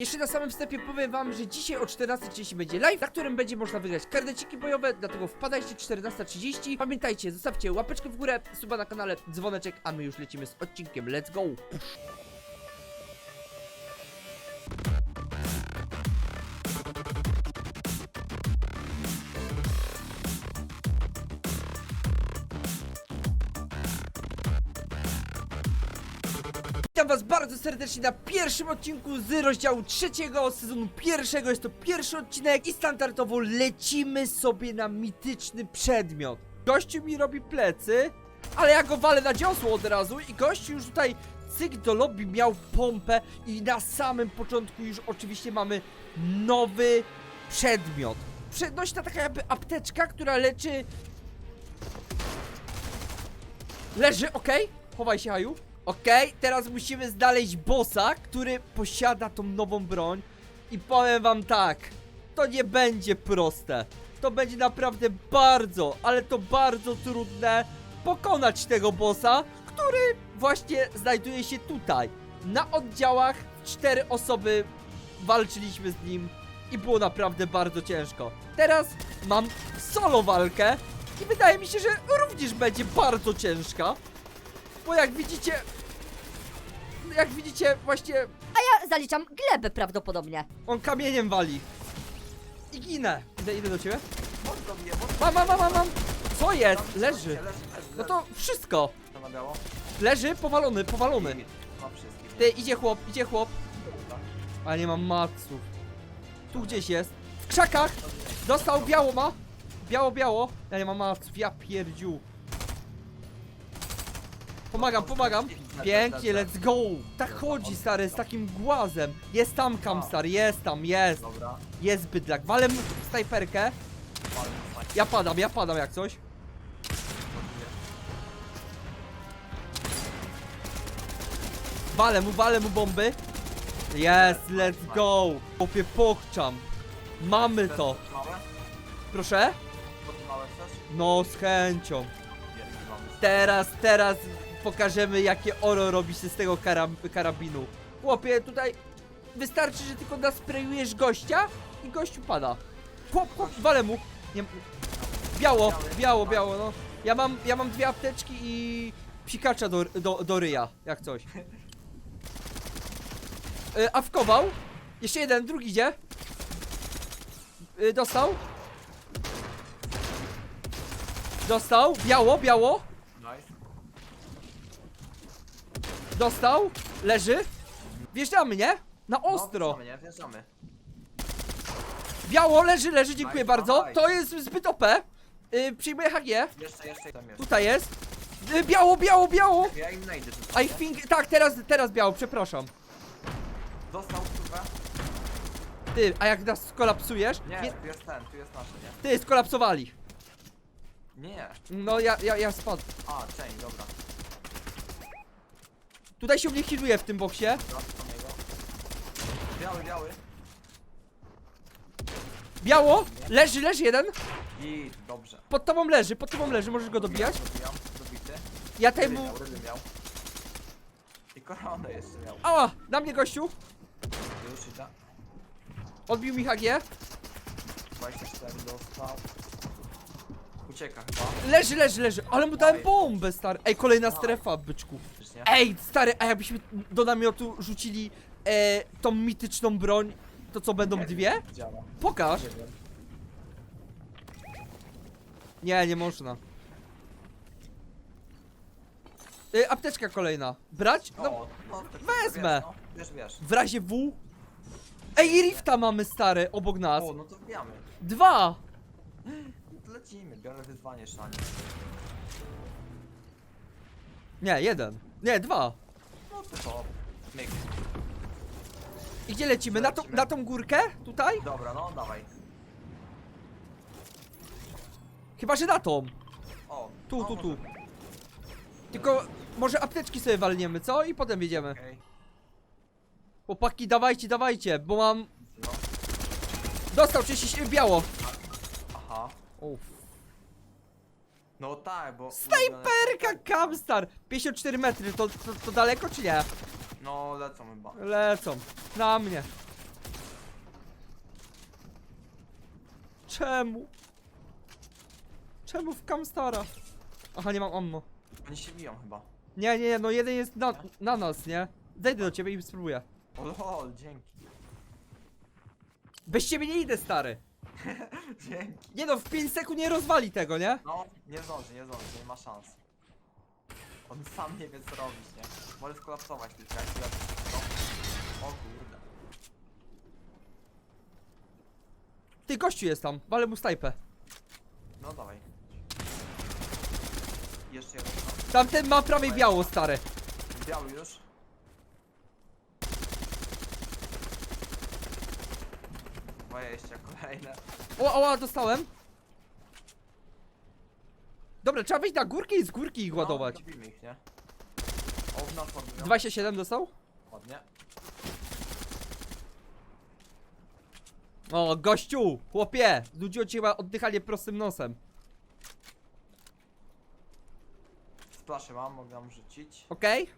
Jeszcze na samym wstępie powiem wam, że dzisiaj o 14.30 będzie live, na którym będzie można wygrać kardeciki bojowe, dlatego wpadajcie 14.30. Pamiętajcie, zostawcie łapeczkę w górę, suba na kanale, dzwoneczek, a my już lecimy z odcinkiem. Let's go! Witam was bardzo serdecznie na pierwszym odcinku z rozdziału trzeciego sezonu pierwszego. Jest to pierwszy odcinek i standardowo lecimy sobie na mityczny przedmiot. Gościu mi robi plecy, ale ja go walę na dziosło od razu i gościu już tutaj cyk do lobby miał pompę i na samym początku już oczywiście mamy nowy przedmiot. Przednośna taka jakby apteczka, która leczy... Leży, okej. Chowaj się, Haju. Okej, teraz musimy znaleźć bossa, który posiada tą nową broń. I powiem wam tak, to nie będzie proste. To będzie naprawdę bardzo, ale to bardzo trudne pokonać tego bossa, który właśnie znajduje się tutaj. Na oddziałach cztery osoby walczyliśmy z nim i było naprawdę bardzo ciężko. Teraz mam solo walkę i wydaje mi się, że również będzie bardzo ciężka. Bo jak widzicie, jak widzicie, właśnie Ja zaliczam glebę prawdopodobnie. on kamieniem wali. I ginę. Idę, idę do ciebie. Do mnie, chodź. Mam, mam, mam, mam, mam. Co jest? Leży. leży, leży, No to wszystko. To na biało? Leży, powalony, powalony. Wszystkich. Ty, idzie chłop, idzie chłop. A nie mam maców. Tu gdzieś jest. W krzakach. Dostał, biało ma. Biało, biało. Ja nie mam maców, ja pierdziu. Pomagam, pomagam. Pięknie, let's go. Tak chodzi, stary, z takim głazem. Jest tam, Kamstar, jest tam, jest. Dobra. Jest bydlak. Walę mu snajperkę. Ja padam, ja padam jak coś. Walę mu, walę mu bomby. Jest, let's go. Chłopie, pokczam. Mamy to. Proszę? No, z chęcią. Teraz, teraz pokażemy jakie oro robi się z tego karab karabinu. Chłopie, tutaj wystarczy, że tylko nasprejujesz gościa i gościu pada. Chłop, chłop, walę mu. Nie, biało, biało, biało, no. Ja mam, ja mam dwie apteczki i psikacza do, do, do ryja, jak coś. Y, awkował. Jeszcze jeden, drugi idzie. Y, dostał. Dostał. Biało, biało. Nice. Dostał. Leży. Wjeżdżamy, nie? Na No, ostro. wjeżdżamy, nie? Wjeżdżamy. Biało, leży, leży, dziękuję Nice, bardzo. nice. To jest zbyt OP. Yy, przyjmuję HG. Jeszcze, jeszcze tam jest. Tutaj jest. Yy, biało, biało, biało. Ja im najdę tutaj. I think... Tak, teraz, teraz biało, przepraszam. Dostał kurwa? Ty, a jak nas skolapsujesz? Nie, Nie, tu jest ten, tu jest nasze, nie? ty, skolapsowali. Nie, nie. No, ja, ja, ja spadł. A, chain, dobra. Tutaj się mnie healuje w tym boksie. Biały, biały. Biało, leży, leży jeden. I dobrze. Pod tobą leży, pod tobą leży, możesz go dobijać. Dobijam, dobity. Ja temu... miał, ryby miał. I koronę jeszcze miał. Ała, na mnie gościu. Już. Odbił mi HG. 24 dostał. Ucieka chyba. Leży, leży, leży, ale mu dałem bombę, stary. Ej, kolejna strefa, byczku. Ej, stary, a jakbyśmy do namiotu rzucili e, tą mityczną broń, to co będą dwie? Działa. Pokaż. Nie wiem. Nie, nie można. E, apteczka kolejna. Brać? No, O, no, wezmę. Wiesz, no. wiesz, wiesz. w razie W. Ej, rifta mamy, stary, obok nas. O, no to wbijamy. Dwa. Lecimy, biorę wyzwanie szanie. Nie, jeden. Nie, dwa. No to to. Myk. I gdzie lecimy? Na, tą- Lecimy. na tą górkę? Tutaj? Dobra, no dawaj. Chyba, że na tą. O. Tu, no, tu, tu. Tylko może apteczki sobie walniemy, co? I potem jedziemy. Okej. Chłopaki, dawajcie, dawajcie, bo mam... No. Dostał 30 biało. Uff. No tak, bo... Snajperka Kamstar! 54 metry, to, to, to daleko czy nie? No lecą chyba. Lecą. Na mnie. Czemu? Czemu w Kamstara? Aha, nie mam ammo. Oni się biją chyba. Nie, nie, no jeden jest na, na nas, nie? Zejdę do ciebie i spróbuję. O lol, dzięki. Bez ciebie nie idę, stary. Dzięki. Nie no, w 5 sekund nie rozwali tego, nie? No, nie zdąży, nie zdąży, nie ma szans. On sam nie wie co robić, nie? Może skolapsować tylko, jak tyle no. O kurde. Ty, gościu jest tam, walę mu snajpę. No dawaj. Jeszcze jeden. No. Tamten ma prawie biało, stary. Biały już. Dwadzieścia kolejne. O, o, dostałem. Dobra, trzeba wyjść na górkę i z górki ich ładować. No, dobijmy ich, nie? O, w nas ładują. 27 dostał? Ładnie. O, gościu, chłopie, nudziło cię chyba oddychanie prostym nosem. Splaszy mam, mogę wam rzucić. Okej?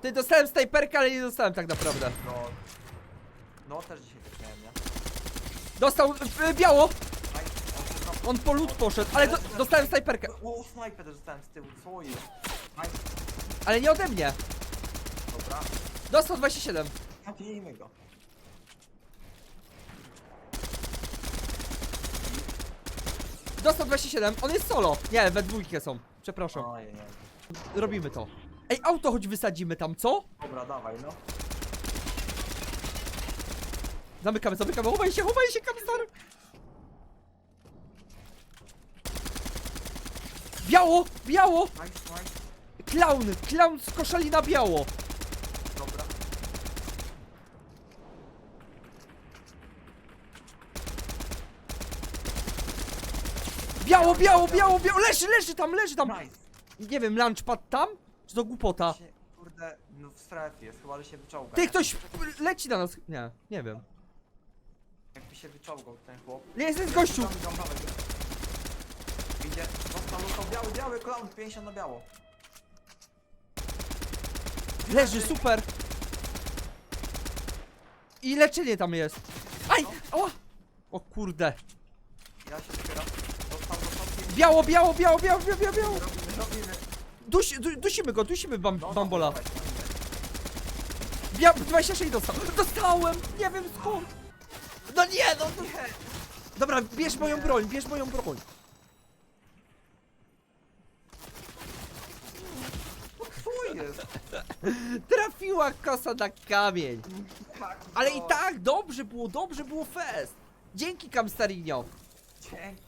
Ty, dostałem snajperkę, ale nie dostałem tak naprawdę. No. No też dzisiaj tak miałem, nie? Dostał y, biało! Aj, on się tam- On po lód poszedł, ale do, dostałem snajperkę. O, snajper też dostałem z tyłu, co jest? Aj, Ale nie ode mnie. dobra. Dostał 27. Zabijmy go. Dostał 27. On jest solo. Nie, we dwójkę są. Przepraszam. Ojej. Robimy to. Ej, auto choć wysadzimy tam, co? Dobra, dawaj, no. Zamykamy, zamykamy. Chowaj się, chowaj się, kamstar. Biało, biało. Nice, nice. Klaun, klaun z koszali na biało. Dobra. Biało, biało, biało, biało. Leży, leży tam, leży tam. Nice. Nie wiem, lunchpad tam? Czy to głupota? Się, kurde, no w strefie jest, chyba, że się wyczołga. Ty, ktoś leci na nas. Nie, nie wiem. Się wyczołgał ten chłop. Nie, jest, jest gościu. Tam, dawaj go. Idzie, dostał, dostał biały, biały clown, 50 na biało. Leży, super. I leczenie tam jest. Aj, o. O kurde. Ja się dopiero. Dostał, dostał 50. Biało, biało, biało, biało, biało, biało, biało. Robimy, robimy. Dusi, du, dusimy go, dusimy bam, No, bambola. dawaj, dawaj. Bia 26 dostał. Dostałem! Nie wiem skąd. No nie, no nie. Dobra, bierz moją broń, bierz moją broń. Co jest? Trafiła kosa na kamień. Ale no. i tak dobrze było, dobrze było fest. Dzięki Kamstarinio. Dzięki.